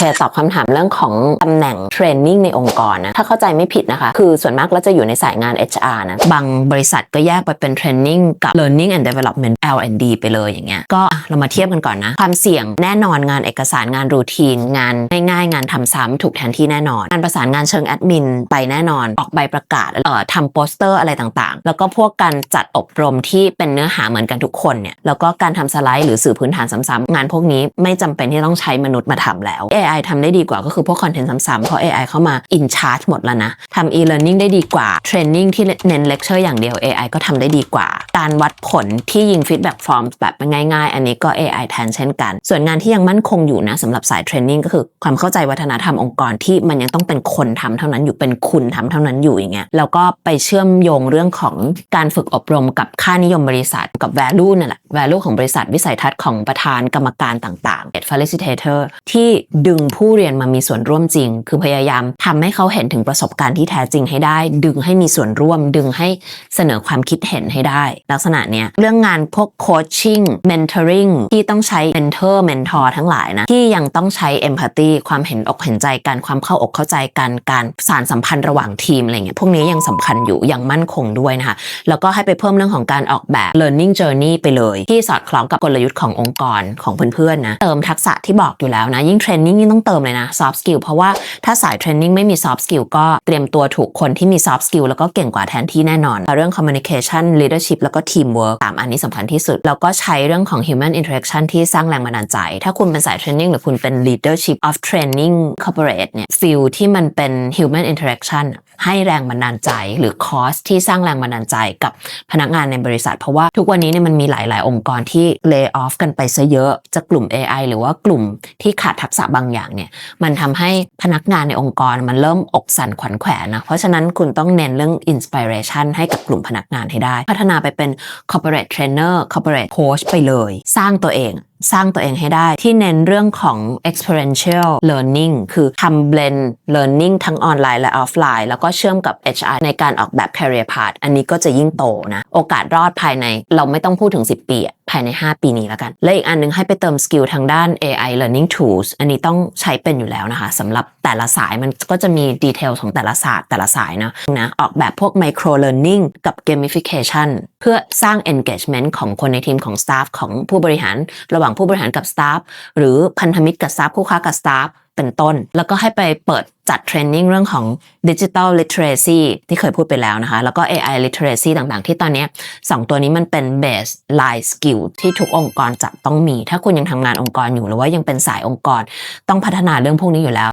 เคตอบคำถามเรื่องของตำแหน่งเทรนนิ่งในองค์กรนะถ้าเข้าใจไม่ผิดนะคะ คือส่วนมากเราจะอยู่ในสายงาน HR นะบางบริษัทก็แยกไปเป็นเทรนนิ่งกับ learning and development L&D ไปเลยอย่างเงี้ยก็เรามาเทียบกันก่อนนะ ความเสี่ยงแน่นอนงานเอกสารงานรูทีน งานง่ายๆงานทำซ้ำถูกแทนที่แน่นอนงานประสานงานเชิงแอดมินไปแน่นอน ออกใบประกาศเอ่อทำโปสเตอร์อะไรต่างๆ แล้วก็พวกการจัดอบรมที่เป็นเนื้อหาเหมือนกันทุกคนเนี่ยแล้วก็การทำสไลด์หรือสื่อพื้นฐานซ้ำๆงานพวกนี้ไม่จำเป็นที่ต้องใช้มนุษย์มาทำแล้ว AI ทำได้ดีกว่าก็คือพวกคอนเทนต์ซ้ำๆเพราะ AI เข้ามา in charge หมดแล้วนะทำ e-learning ได้ดีกว่า training ที่เน้น lecture อย่างเดียว AI ก็ทำได้ดีกว่า การวัดผลที่ยิง feedback form แบบง่ายๆ อันนี้ก็ AI แทนเช่นกัน ส่วนงานที่ยังมั่นคงอยู่นะสำหรับสาย training ก็คือความเข้าใจวัฒนธรรมองค์กรที่มันยังต้องเป็นคนทำเท่านั้นอยู่เป็นคุณทำเท่านั้นอยู่อย่างเงี้ยแล้วก็ไปเชื่อมโยงเรื่องของการฝึกอบรมกับค่านิยมบริษัทกับ value นั่นแหละ value ของบริษัทวิสัยทัศน์ของประธานกรรมการต่างๆ facilitator ที่ดึงผู้เรียนมามีส่วนร่วมจริง คือพยายามทำให้เขาเห็นถึงประสบการณ์ที่แท้จริงให้ได้ ดึงให้มีส่วนร่วม ดึงให้เสนอความคิดเห็นให้ได้ ลักษณะเนี้ยเรื่องงานพวก coaching mentoring ที่ต้องใช้ mentor mentor ทั้งหลายนะ ที่ยังต้องใช้ empathy ความเห็นอกเห็นใจกันความเข้าอกเข้าใจกันการสารสัมพันธ์ระหว่างทีมอะไรเงี้ยพวกนี้ยังสำคัญอยู่ยังมั่นคงด้วยนะคะแล้วก็ให้ไปเพิ่มเรื่องของการออกแบบ learning journey ไปเลย ที่สอดคล้องกับกลยุทธ์ขององค์กรของเพื่อนๆนะเติมทักษะที่บอกอยู่แล้วนะยิ่งเทรนนิ่งยิ่งต้องเติมเลยนะ soft skill เพราะว่าถ้าสายเทรนนิ่งไม่มี soft skill ก็เตรียมตัวถูกคนที่มี soft skill แล้วก็เก่งกว่าแทนที่แน่นอน เรื่อง communication leadership แล้วก็ teamwork สามอันนี้สำคัญที่สุด แล้วก็ใช้เรื่องของ human interaction ที่สร้างแรงบันดาลใจ ถ้าคุณเป็นสาย training หรือคุณเป็น leadership of training corporate เนี่ย feel ที่มันเป็น human interaction ให้แรงบันดาลใจ หรือคอสที่สร้างแรงบันดาลใจกับพนักงานในบริษัท เพราะว่าทุกวันนี้เนี่ยมันมีหลาย ๆ องค์กรที่ lay off กันไปซะเยอะจากกลุ่ม AI หรือว่ากลุ่มที่ขาดทักษะบางอย่างเนี่ยมันทำให้พนักงานในองค์กรมันเริ่มอกสั่นขวัญแขวนนะเพราะฉะนั้นคุณต้องเน้นเรื่อง inspiration ให้กับกลุ่มพนักงานให้ได้ พัฒนาไปเป็น corporate trainer corporate coach ไปเลย สร้างตัวเอง สร้างตัวเองให้ได้ ที่เน้นเรื่องของ experiential learning คือทำ blend learning ทั้งออนไลน์และออฟไลน์ แล้วก็เชื่อมกับ HR ในการออกแบบ career path อันนี้ก็จะยิ่งโตนะ โอกาสรอดภายในเราไม่ต้องพูดถึง 10 ปีอะ ภายใน 5 ปีนี้แล้วกัน และอีกอันนึงให้ไปเติมสกิลทางด้าน AI learning tools อันนี้ต้องใช้เป็นอยู่แล้วนะคะสำหรับแต่ละสายมันก็จะมีดีเทลของแต่ละศาสตร์แต่ละสายนะนะออกแบบพวก micro learning กับ gamification เพื่อสร้าง engagement ของคนในทีมของ staff ของผู้บริหาร ระหว่างผู้บริหารกับ staff หรือพันธมิตรกับ staff คู่ค้ากับ staff เป็นต้น แล้วก็ให้ไปเปิดจัดเทรนนิ่งเรื่องของดิจิ t a l Literacy ที่เคยพูดไปแล้วนะคะ แล้วก็ AI Literacy ต่างๆ ที่ตอนนี้ 2 ตัวนี้มันเป็น base line skill ที่ทุกองค์กรจะต้องมี ถ้าคุณยังทำงานองค์กรอยู่หรือว่ายังเป็นสายองค์กร ต้องพัฒนาเรื่องพวกนี้อยู่แล้ว